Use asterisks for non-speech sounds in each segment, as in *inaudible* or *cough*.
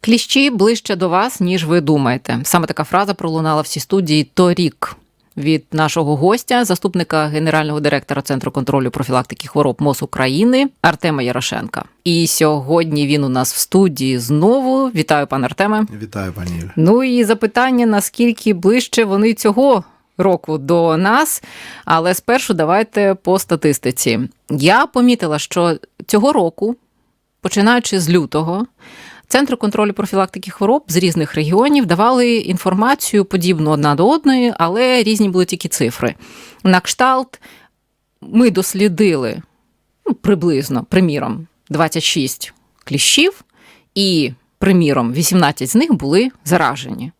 Кліщі ближче до вас, ніж ви думаєте. Саме така фраза пролунала в цій студії торік. Від нашого гостя, заступника генерального директора Центру контролю профілактики хвороб МОЗ України Артема Ярошенка. І сьогодні він у нас в студії знову. Вітаю, пане Артеме. Вітаю, пані Юлі. Ну і запитання: наскільки ближче вони цього року до нас? Але спершу давайте по статистиці. Я помітила, що цього року, починаючи з лютого, Центри контролю профілактики хвороб з різних регіонів давали інформацію подібну одна до одної, але різні були тільки цифри. На кшталт ми дослідили ну, приблизно, приміром, 26 кліщів, і, приміром, 18 з них були заражені.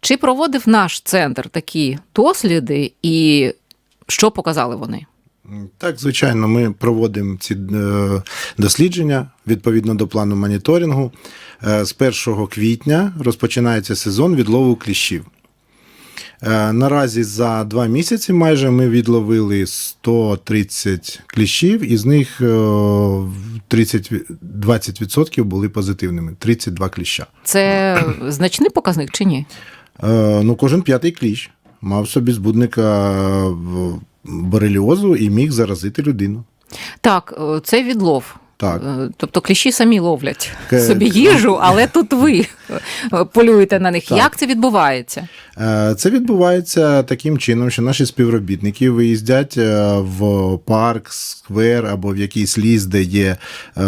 Чи проводив наш центр такі досліди, і що показали вони? Так, звичайно, ми проводимо ці е, дослідження відповідно до плану моніторингу. Е, З 1 квітня розпочинається сезон відлову кліщів. Е, Наразі за два місяці майже ми відловили 130 кліщів, із них е, 30, 20% були позитивними 32 кліща. Це значний показник чи ні? Ну, кожен п'ятий кліщ мав собі збудника бореліозу і міг заразити людину. Так, е, це відлов. Так. Е, Тобто кліщі самі ловлять К... собі їжу, але тут ви полюєте на них. Так. Як це відбувається? Е, Це відбувається таким чином, що наші співробітники виїздять е, в парк, сквер або в якийсь ліс, де є е,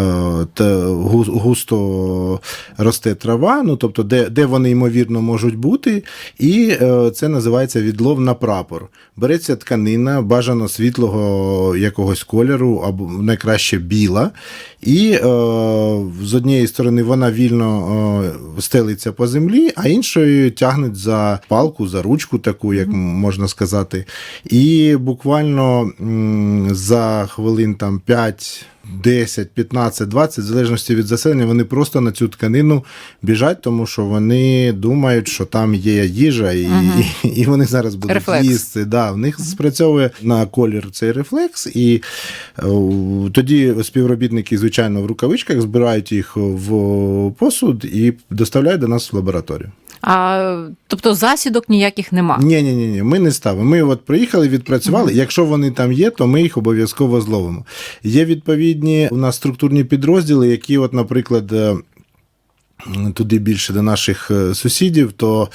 густо росте трава, ну тобто, де, де вони ймовірно можуть бути, і е, це називається відлов на прапор. Береться тканина, бажано світлого якогось кольору, або найкраще біла. І е, з однієї сторони вона вільно е, стелиться по землі, а іншою тягнуть за палку, за ручку, таку, як можна сказати. І буквально м, за хвилин там 5. 10, 15, 20, в залежності від заселення, вони просто на цю тканину біжать, тому що вони думають, що там є їжа, і, і, *laughs* і вони зараз будуть Рефлекс. їсти. Да, в них спрацьовує на колір цей рефлекс, і е, тоді співробітники, звичайно, в рукавичках збирають їх в посуд і доставляють до нас в лабораторію. А, тобто засідок ніяких нема. Ні, ні, ні, ні, ми не ставимо. Ми от приїхали, відпрацювали. Якщо вони там є, то ми їх обов'язково зловимо. Є відповідні у нас структурні підрозділи, які, от, наприклад. е, Туди більше до наших е, сусідів, то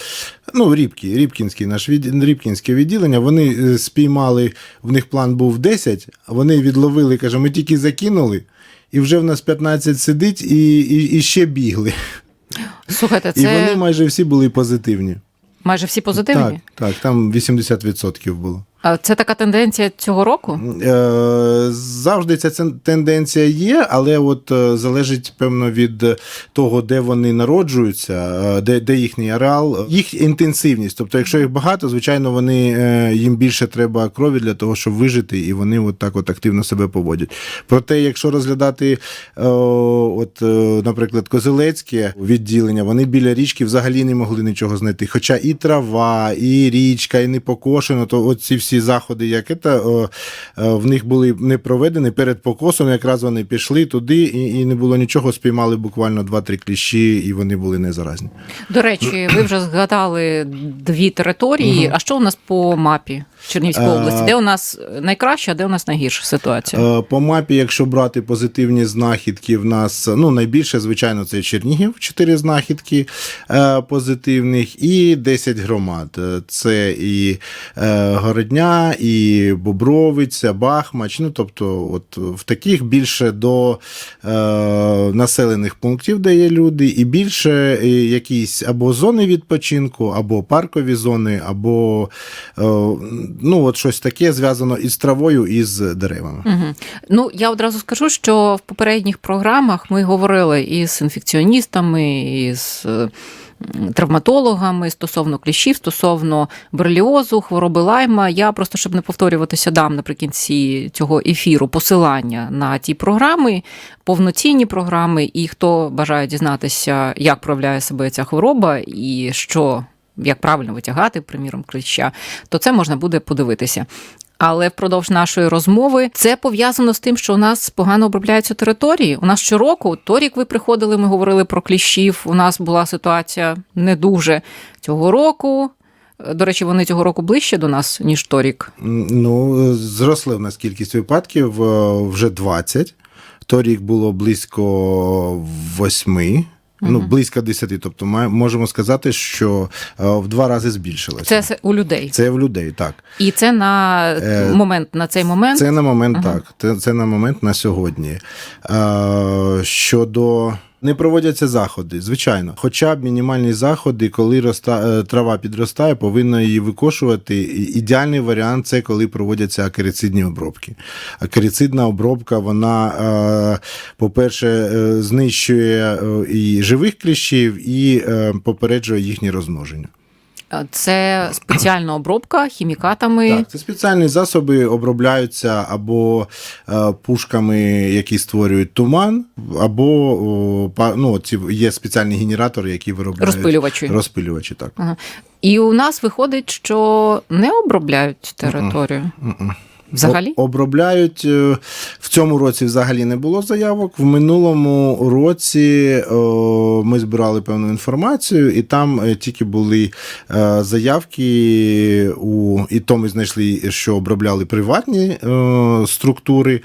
ну, Рібкі, Рібкінський наш від, Рібкінське відділення. Вони е, спіймали, в них план був 10, а вони відловили, каже, ми тільки закинули, і вже в нас 15 сидить, і, і, і ще бігли. Слухайте, І вони майже всі були позитивні. майже всі позитивні. Так, так, там 80% було. А Це така тенденція цього року? Е, Завжди ця тенденція є, але от е, залежить певно від того, де вони народжуються, е, де, де їхній ареал, їх інтенсивність. Тобто, якщо їх багато, звичайно, вони їм більше треба крові для того, щоб вижити, і вони от так от активно себе поводять. Проте, якщо розглядати, от, наприклад, козелецьке відділення, вони біля річки взагалі не могли нічого знайти. Хоча і трава, і річка, і не покошено, то от ці всі заходи, як це, о, е, в них були не проведені перед покосом, якраз вони пішли туди, і, і не було нічого, спіймали буквально 2-3 кліщі, і вони були не заразні. До речі, ви вже згадали дві території. А що у нас по мапі Чернівської Е, області? Де у нас найкраща, а де у нас найгірша ситуація? Е, По мапі, якщо брати позитивні знахідки, в нас ну найбільше, звичайно, це Чернігів, 4 знахідки е, позитивних, і 10 громад. Е, Це і е, Городня, і Бобровиця, Бахмач. Ну тобто, от в таких більше до е, населених пунктів, де є люди, і більше е, якісь або зони відпочинку, або паркові зони, або е, ну от щось таке зв'язано із травою і з деревами. Угу. Ну, я одразу скажу, що в попередніх програмах ми говорили із інфекціоністами, із травматологами стосовно кліщів, стосовно берліозу, хвороби лайма. Я просто, щоб не повторюватися, дам наприкінці цього ефіру посилання на ті програми, повноцінні програми, і хто бажає дізнатися, як проявляє себе ця хвороба і що. Як правильно витягати, приміром, кліща, то це можна буде подивитися. Але впродовж нашої розмови це пов'язано з тим, що у нас погано обробляються території. У нас щороку, торік ви приходили, ми говорили про кліщів. У нас була ситуація не дуже цього року. е, До речі, вони цього року ближче до нас, ніж торік. Ну, е, зросли в нас кількість випадків е, вже 20. Торік було близько 8. Ну, близько 10, тобто ми можемо сказати, що е, в два рази збільшилося. Це у людей. Це в людей, так. І це на Е, момент, на цей момент. Це на момент так. Це, це на момент на сьогодні. Е, щодо. Не проводяться заходи, звичайно. Хоча б мінімальні заходи, коли роста, е, трава підростає, повинно її викошувати. Ідеальний варіант це коли проводяться акарицидні обробки. Акарицидна обробка, вона, е, по-перше, е, знищує і живих кліщів, і попереджує їхнє розмноження. Це спеціальна обробка хімікатами. Так, це спеціальні засоби обробляються або е, пушками, які створюють туман, або ну, ці є спеціальні генератори, які виробляють Розпилювачі. розпилювачі. Так. Ага. І у нас виходить, що не обробляють територію. Мгм. Взагалі? Обробляють е, в цьому році взагалі не було заявок. В минулому році ми збирали певну інформацію, і там е, тільки були е, заявки у і то ми знайшли, що обробляли приватні структури.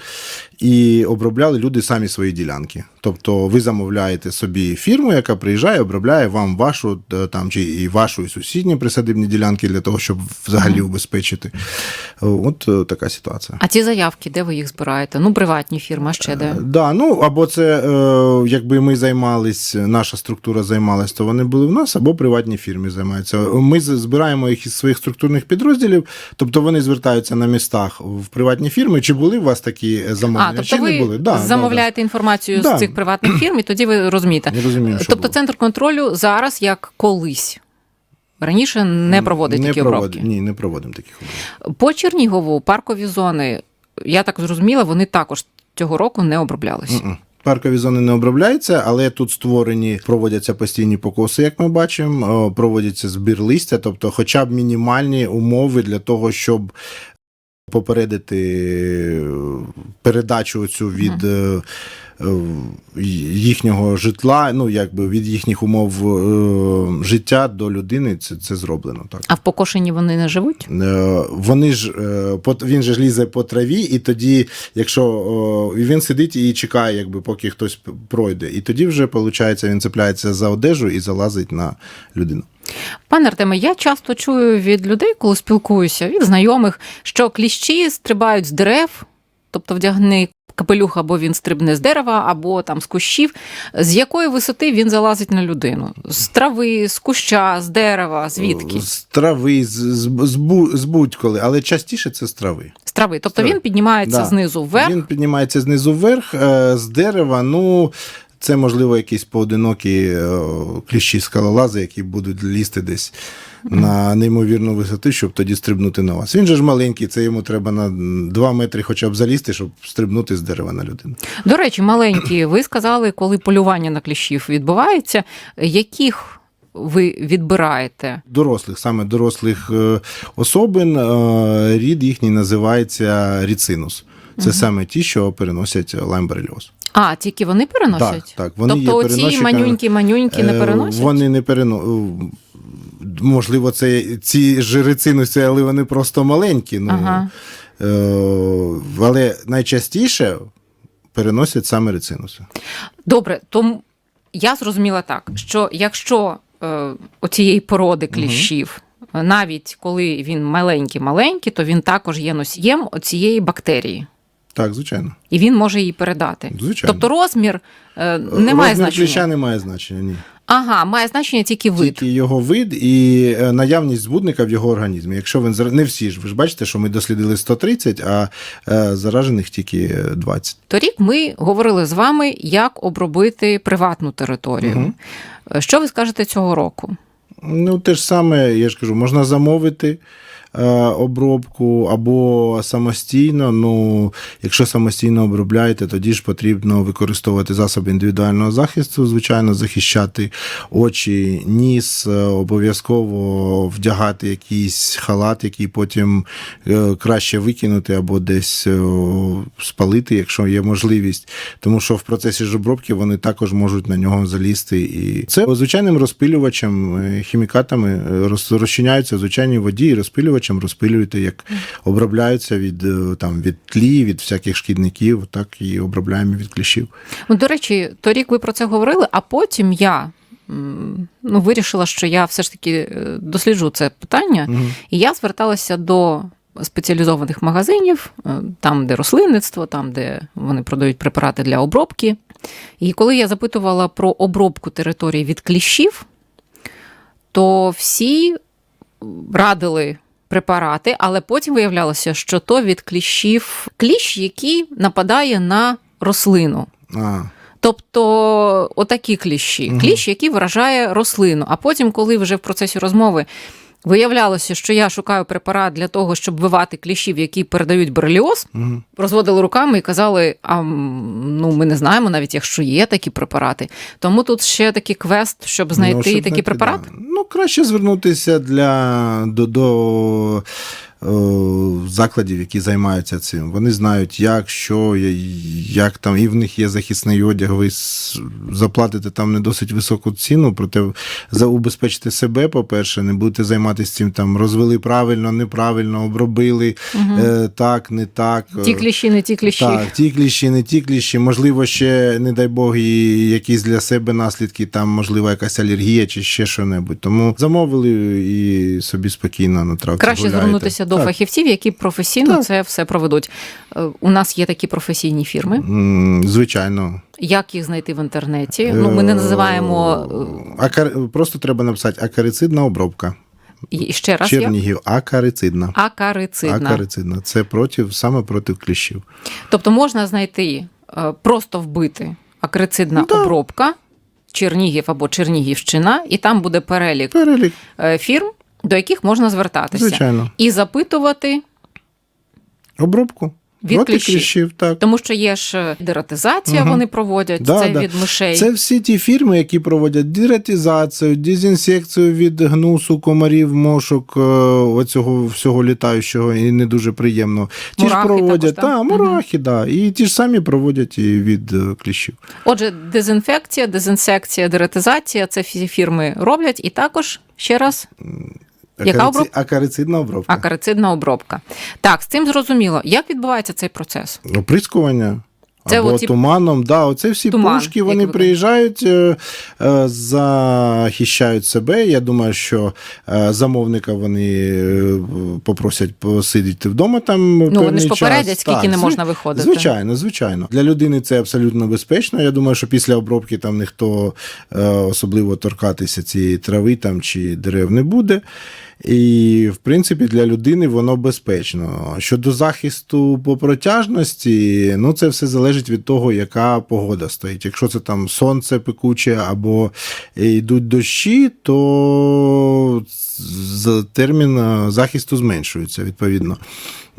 І обробляли люди самі свої ділянки. Тобто ви замовляєте собі фірму, яка приїжджає, обробляє вам вашу е, там чи і вашу і сусідні присадибні ділянки для того, щоб взагалі убезпечити. Е, От е, така ситуація. А ці заявки, де ви їх збираєте? Ну, приватні фірми, ще де? Да, ну або це е, якби ми займались, наша структура займалась, то вони були в нас, або приватні фірми займаються. Ми збираємо їх із своїх структурних підрозділів, тобто вони звертаються на містах в приватні фірми. Чи були у вас такі замовлення? А, тобто Чи не були? Да, замовляєте інформацію Да. з цих приватних фірм, і тоді ви розумієте. Да. Розумію, що Тобто було. центр контролю зараз як колись. Раніше не проводить не такі проводимо. обробки. Ні, не проводимо таких обробок. По Чернігову паркові зони, я так зрозуміла, вони також цього року не оброблялись. Мгм. Паркові зони не обробляються, але тут створені, проводяться постійні покоси, як ми бачимо, проводяться збір листя, тобто хоча б мінімальні умови для того, щоб попередити передачу цю від е, їхнього житла, ну якби від їхніх умов е, життя до людини, це, це зроблено так. А в покошенні вони не живуть? Е, Вони ж е, він же ж лізе по траві, і тоді, якщо він сидить і чекає, якби поки хтось пройде, і тоді вже виходить, він цепляється за одежу і залазить на людину. Пане Артеме, я часто чую від людей, коли спілкуюся, від знайомих, що кліщі стрибають з дерев, тобто вдягни капелюх, або він стрибне з дерева, або там з кущів. З якої висоти він залазить на людину? З трави, з куща, з дерева, звідки? З трави, з, з, з, з будь-коли, але частіше це з трави. З трави. Тобто з трави. він піднімається Да. знизу вверх. Він піднімається знизу вверх, е, з дерева, ну. Це, можливо, якісь поодинокі е, кліщі скалолази, які будуть лізти десь на неймовірну висоту, щоб тоді стрибнути на вас. Він же ж маленький, це йому треба на 2 метри хоча б залізти, щоб стрибнути з дерева на людину. До речі, маленькі, ви сказали, коли полювання на кліщів відбувається, яких ви відбираєте? Дорослих, саме дорослих е, особин, е, рід їхній називається ріцинус. Це саме ті, що переносять лаймбарельоз. А, тільки вони переносять? Так, так, вони є тобто оці переносчиками. манюнькі-манюнькі не Е, переносять? Вони не переносять. Можливо, це ці ж рицинуси, але вони просто маленькі. Ну, Ага. е, але найчастіше переносять саме рицинуси. Добре, тому я зрозуміла так, що якщо е, оцієї породи кліщів, е, навіть коли він маленький-маленький, то він також є носієм цієї бактерії. Так, звичайно. І він може її передати. Звичайно. Тобто розмір е, не має значення. кліща не має значення, ні. Ага, має значення тільки вид. Тільки його вид і е, наявність збудника в його організмі. Якщо він не всі ж, ви ж бачите, що ми дослідили 130, а е, заражених тільки 20. Торік ми говорили з вами, як обробити приватну територію. Е, Що ви скажете цього року? Ну, те ж саме, я ж кажу, можна замовити, обробку або самостійно. Ну, якщо самостійно обробляєте, тоді ж потрібно використовувати засоби індивідуального захисту, звичайно, захищати очі, ніс, е, обов'язково вдягати якийсь халат, який потім е, краще викинути або десь е, спалити, якщо є можливість. Тому що в процесі ж обробки вони також можуть на нього залізти. І це звичайним розпилювачем, е, хімікатами е, розчиняються в звичайній воді і розпилювачем розпилюєте, як обробляються від, е, там, від тлі, від всяких шкідників, так і обробляємо від кліщів. Ну, до речі, торік ви про це говорили, а потім я ну, вирішила, що я все ж таки е, досліджу це питання, Мгм. і я зверталася до спеціалізованих магазинів, е, там, де рослинництво, там, де вони продають препарати для обробки. І коли я запитувала про обробку території від кліщів, то всі радили препарати, але потім виявлялося, що то від кліщів кліщ, який нападає на рослину. А, Тобто отакі кліщі, кліщ, який вражає рослину. А потім, коли вже в процесі розмови виявлялося, що я шукаю препарат для того, щоб вбивати кліщів, які передають бореліоз, угу. розводили руками і казали: а ну ми не знаємо навіть, якщо є такі препарати. Тому тут ще такий квест, щоб знайти Ну, щоб такі знайти, препарати. Да. Ну, краще звернутися для, до, до закладів, які займаються цим. Вони знають, як, що, як там, і в них є захисний одяг. Ви заплатите там не досить високу ціну, проте за убезпечити себе, по-перше, не будете займатися цим там, розвели правильно, неправильно, обробили Мгм. е, так, не так. Ті кліщі, не ті кліщі. Так, ті кліщі, не ті кліщі. Можливо, ще, не дай Бог, і якісь для себе наслідки, там, можливо, якась алергія чи ще що-небудь. Тому замовили і собі спокійно на травці Краще гуляєте. звернутися до Так. фахівців, які професійно Так. це все проведуть. Е, У нас є такі професійні фірми. Звичайно. Як їх знайти в інтернеті? Ну, ми не називаємо Е, Акар... Просто треба написати акарицидна обробка. е, і ще раз? Чернігів, акарицидна. акарицидна. Акарицидна. Це проти, саме проти кліщів. Тобто можна знайти, е, просто вбити акарицидна Да. обробка, Чернігів або Чернігівщина, і там буде перелік Перелік, е, фірм, до яких можна звертатися. звичайно. І запитувати, Обробку. Від кліщів. кліщів, так. тому що є ж е, дератизація, Мгм. вони проводять Да, це да. від мишей. Це всі ті фірми, які проводять дератизацію, дезінсекцію від гнусу, комарів, мошок, е, оцього всього літаючого і не дуже приємного. Ті Мурахи ж проводять, також, так? та, мурахи, да. І ті ж самі проводять і від е, кліщів. Отже, дезінфекція, дезінсекція, дератизація це всі фірми роблять, і також ще раз Яка Акарици- обробка? Акарицидна обробка. акарицидна обробка. Так, з цим зрозуміло. Як відбувається цей процес? Оприскування. Це Або оці- туманом, да, оце всі Туман, пушки, вони ви приїжджають, е, е, захищають себе. Я думаю, що е, замовника вони попросять посидіти вдома там. Ну, вони ж час. попередять, скільки Так, не можна виходити. Звичайно, звичайно. Для людини це абсолютно безпечно. Я думаю, що після обробки там ніхто особливо торкатися цієї трави там чи дерев не буде. І, в принципі, для людини воно безпечно. Щодо захисту по протяжності, ну це все залежить від того, яка погода стоїть. Якщо це там сонце пекуче або йдуть дощі, то термін захисту зменшується відповідно.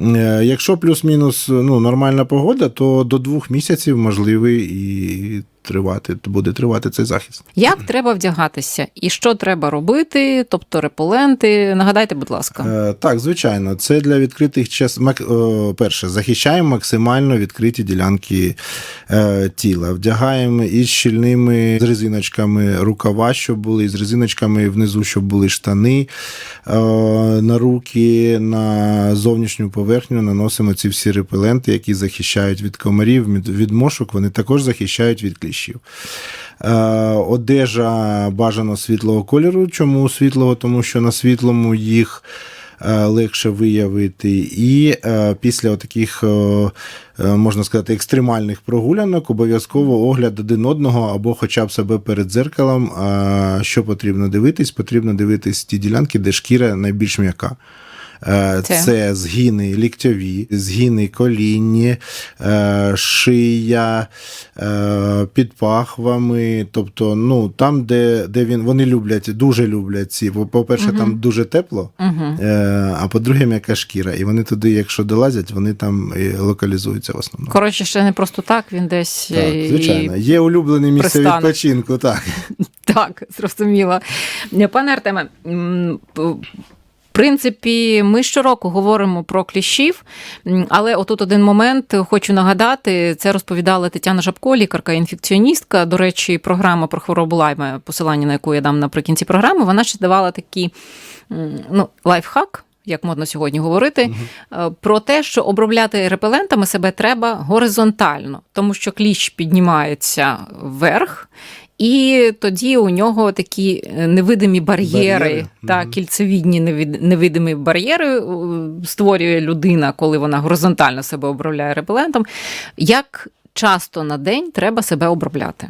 Е, Якщо плюс-мінус ну, нормальна погода, то до двох місяців можливий і тривати, буде тривати цей захист. Як треба вдягатися і що треба робити, тобто репеленти? Нагадайте, будь ласка. Е, Так, звичайно, це для відкритих час. мак- е, Перше, захищаємо максимально відкриті ділянки е, тіла. Вдягаємо із щільними з резиночками рукава, щоб були, і з резиночками внизу, щоб були штани. Е, На руки, на зовнішню поверхню наносимо ці всі репеленти, які захищають від комарів, від- мошок, вони також захищають від кліщів. Е, Одежа бажано світлого кольору. Чому світлого? Тому що на світлому їх е, легше виявити. І е, після таких, можна сказати, екстремальних прогулянок обов'язково огляд один одного або хоча б себе перед дзеркалом. А Що потрібно дивитись? Потрібно дивитись ті ділянки, де шкіра найбільш м'яка. Е, Це? Це згини ліктьові, згини колінні, е, шия е, під пахвами. Тобто, ну там, де, де він вони люблять, дуже люблять ці. По- По-перше, там дуже тепло, Угу. а по-друге, м'яка шкіра. І вони туди, якщо долазять, вони там локалізуються в основному. Коротше, ще не просто так, він десь Так, звичайно. і Є улюблене місце пристане. відпочинку, так. *laughs* Так, зрозуміло. Пане Артеме, принципі, ми щороку говоримо про кліщів, але отут один момент хочу нагадати: це розповідала Тетяна Жабко, лікарка-інфекціоністка. До речі, програма про хворобу лайма, посилання на яку я дам наприкінці програми, вона ще давала такий ну, лайфхак. Як модно сьогодні говорити, е, про те, що обробляти репелентами себе треба горизонтально, тому що кліщ піднімається вверх, і тоді у нього такі е, невидимі бар'єри, Бар'єри, та угу. кільцевідні невид- невидимі бар'єри е, створює людина, коли вона горизонтально себе обробляє репелентом. Як часто на день треба себе обробляти?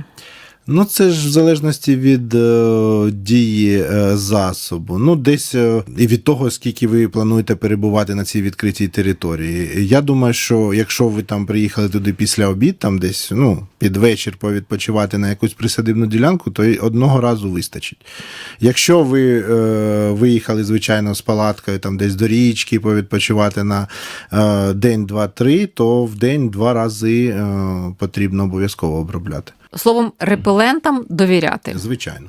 Ну, це ж в залежності від е, дії е, засобу. Ну, десь е, і від того, скільки ви плануєте перебувати на цій відкритій території. Я думаю, що якщо ви там приїхали туди після обід, там десь ну, під вечір повідпочивати на якусь присадибну ділянку, то одного разу вистачить. Якщо ви е, виїхали, звичайно, з палаткою там десь до річки, повідпочивати на е, день, два-три, то в день два рази е, потрібно обов'язково обробляти. Словом, репелентам довіряти. Звичайно.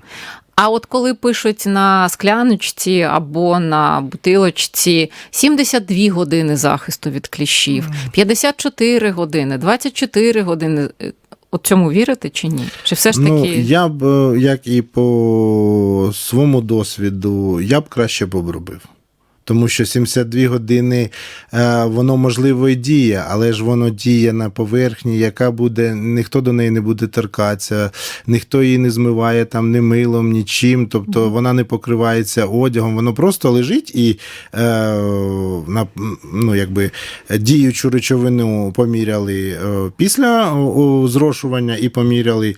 А от коли пишуть на скляночці або на бутилочці 72 години захисту від кліщів, 54 години, 24 години. е, От цьому вірите чи ні? Чи все ж таки Ну, я б, е, як і по своєму досвіду, я б краще б обробив. Тому що 72 години е, воно можливо і діє, але ж воно діє на поверхні, яка буде, ніхто до неї не буде торкатися, ніхто її не змиває там ні милом, нічим. Тобто вона не покривається одягом, воно просто лежить і е, на, ну, якби, діючу речовину поміряли е, після зрошування і поміряли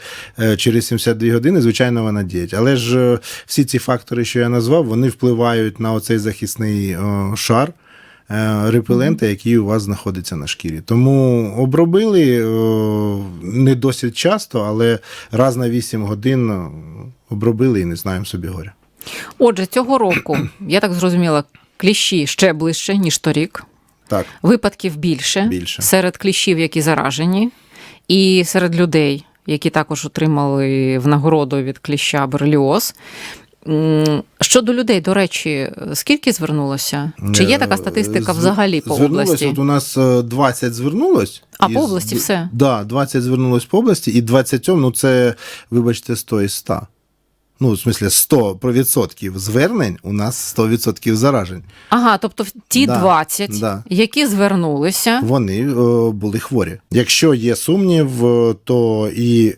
через 72 години, звичайно, вона діє. Але ж всі ці фактори, що я назвав, вони впливають на оцей захисний шар. е, Репелента, який у вас знаходиться на шкірі. Тому обробили не досить часто, але раз на 8 годин обробили і не знаємо собі горя. отже, цього року, я так зрозуміла, кліщі ще ближче, ніж торік. Так, Випадків більше, Більше. серед кліщів, які заражені, і серед людей, які також отримали в нагороду від кліща берліоз. Щодо людей, до речі, скільки звернулося? Чи є така статистика Е, взагалі по звернулось, області? От у нас е, 20 звернулось. А, із- по області все? Да, 20 звернулось по області, і 27, ну це, вибачте, 100 із 100. Ну, в смислі, 100 про відсотків звернень у нас 100% заражень. Ага, тобто ті Да, 20, да. які звернулися, Вони е, були хворі. Якщо є сумнів, е, то і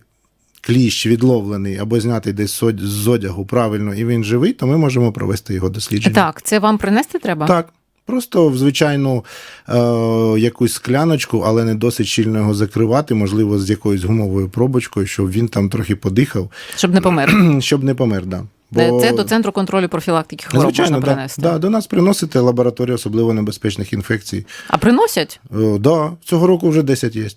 кліщ відловлений або знятий десь з одягу правильно, і він живий, то ми можемо провести його дослідження. так, це вам принести треба? Так. Просто в звичайну е, якусь скляночку, але не досить щільно його закривати, можливо, з якоюсь гумовою пробочкою, щоб він там трохи подихав, Щоб не помер. *clears throat* щоб не помер. Да. Це до центру контролю профілактики хвороб Звичайно, можна да, принести. да, до нас приносите лабораторію особливо небезпечних інфекцій. А приносять? Е, да, цього року вже 10 є.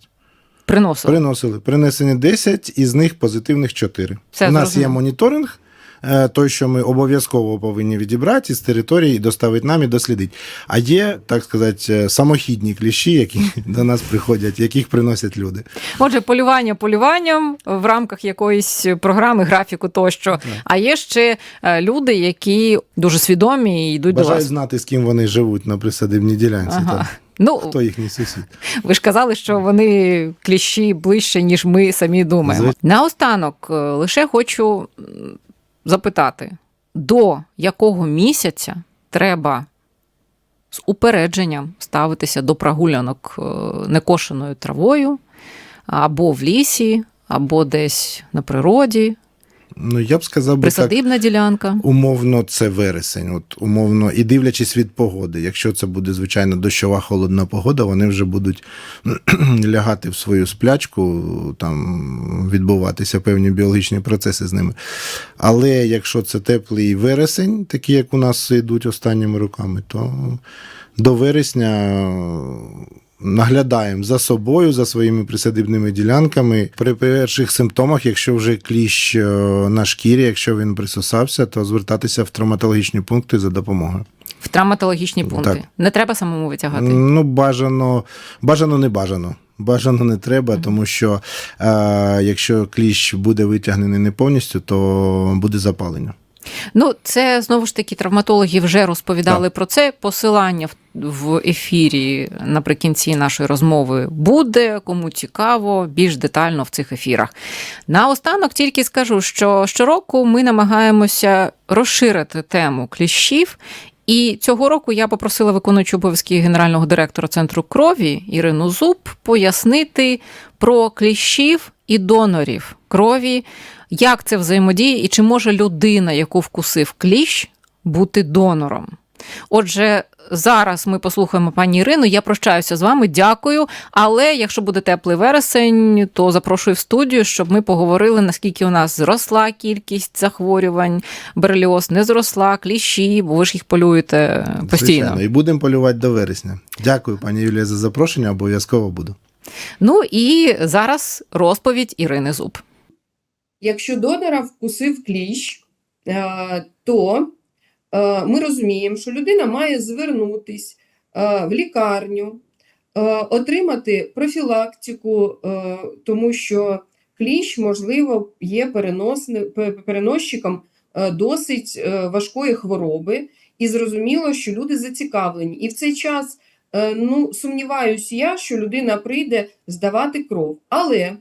Приносили. Приносили. Принесені 10, із них позитивних 4. Все У нас зрозуміло. є моніторинг, е, той, що ми обов'язково повинні відібрати з території і доставити нам і дослідити. А є, так сказати, е, самохідні кліщі, які *laughs* до нас приходять, яких приносять люди. Отже, полювання полюванням в рамках якоїсь програми, графіку тощо. А є ще е, люди, які дуже свідомі і йдуть до Бажають вас. знати, з ким вони живуть на присадибній ділянці. Ага. Та. Ну, Хто їхній сусід? ви ж казали, що вони кліщі ближче, ніж ми самі думаємо. Наостанок, е, лише хочу запитати, до якого місяця треба з упередженням ставитися до прогулянок е, некошеною травою або в лісі, або десь на природі. Ну, я б сказав би так, ділянка. умовно, це вересень. От, умовно, і дивлячись від погоди. Якщо це буде, звичайно, дощова холодна погода, вони вже будуть *clears throat* лягати в свою сплячку, там відбуватися певні біологічні процеси з ними. Але якщо це теплий вересень, такі як у нас йдуть останніми роками, то до вересня наглядаємо за собою, за своїми присадибними ділянками. При перших симптомах, якщо вже кліщ е, на шкірі, якщо він присосався, то звертатися в травматологічні пункти за допомогою. В травматологічні пункти. Так. Не треба самому витягати. Ну, бажано, бажано не бажано. Бажано не треба, тому що е, якщо кліщ буде витягнений не повністю, то буде запалення. Ну, це знову ж таки травматологи вже розповідали про це. Посилання в- в ефірі наприкінці нашої розмови буде. Кому цікаво, більш детально в цих ефірах. Наостанок тільки скажу, що щороку ми намагаємося розширити тему кліщів. І цього року я попросила виконуючу обов'язки генерального директора центру крові Ірину Зуб пояснити про кліщів і донорів крові, як це взаємодіє, і чи може людина, яку вкусив кліщ, бути донором. Отже, зараз ми послухаємо пані Ірину. Я прощаюся з вами, дякую. Але якщо буде теплий вересень, то запрошую в студію, щоб ми поговорили, наскільки у нас зросла кількість захворювань, берліоз не зросла, кліщі, бо ви ж їх полюєте постійно. Звичайно, і будемо полювати до вересня. Дякую, пані Юлія, за запрошення. Обов'язково буду. Ну і зараз розповідь Ірини Зуб. Якщо донора вкусив кліщ, е, то ми розуміємо, що людина має звернутись е, в лікарню, е, отримати профілактику, е, тому що кліщ, можливо, є переносчиком е, досить е, важкої хвороби, і зрозуміло, що люди зацікавлені. І в цей час е, ну, сумніваюся я, що людина прийде здавати кров. Але е,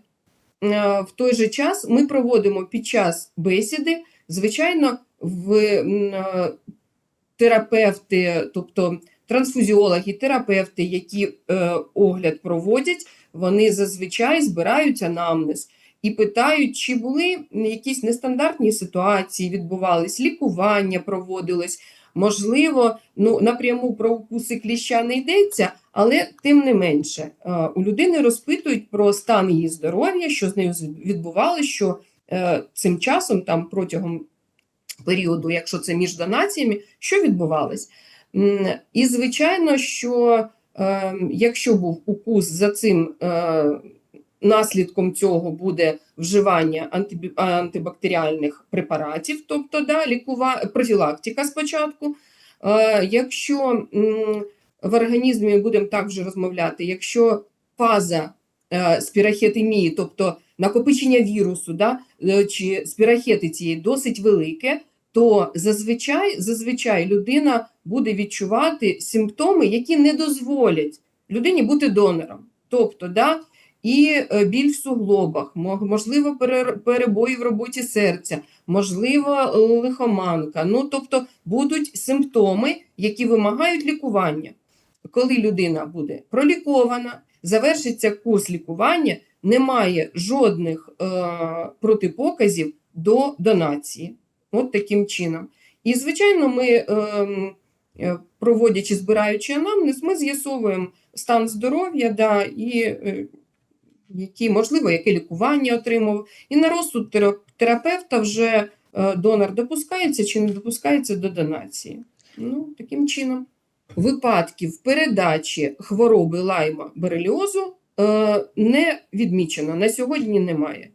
в той же час ми проводимо під час бесіди, звичайно, в е, терапевти, тобто трансфузіологи, терапевти, які е, огляд проводять, вони зазвичай збирають анамнез і питають, чи були якісь нестандартні ситуації, відбувались, лікування проводилось. Можливо, ну напряму про укуси кліща не йдеться, але тим не менше, е, у людини розпитують про стан її здоров'я, що з нею відбувалося, що цим часом, там протягом періоду, якщо це між донаціями, що відбувалось. І звичайно, що е, якщо був укус за цим е, наслідком цього буде вживання антибактеріальних препаратів, тобто да, лікува... профілактика спочатку. Е, Якщо м, в організмі будемо так вже розмовляти, якщо фаза е, спірахетемії, тобто накопичення вірусу, да, чи спірахети цієї досить велике, то зазвичай, зазвичай людина буде відчувати симптоми, які не дозволять людині бути донором. Тобто, да, і е, біль в суглобах, можливо, перебої в роботі серця, можливо, е, лихоманка. Ну, тобто будуть симптоми, які вимагають лікування. Коли людина буде пролікована, завершиться курс лікування, немає жодних е, протипоказів до донації. От таким чином. І, звичайно, ми, ем, е, проводячи, збираючи анамнез, ми з'ясовуємо стан здоров'я, да, і е, які, можливо, яке лікування отримав. І на розсуд терапевта вже е, донор допускається чи не допускається до донації. Ну, таким чином. Випадків передачі хвороби лайма бореліозу е, не відмічено. На сьогодні немає.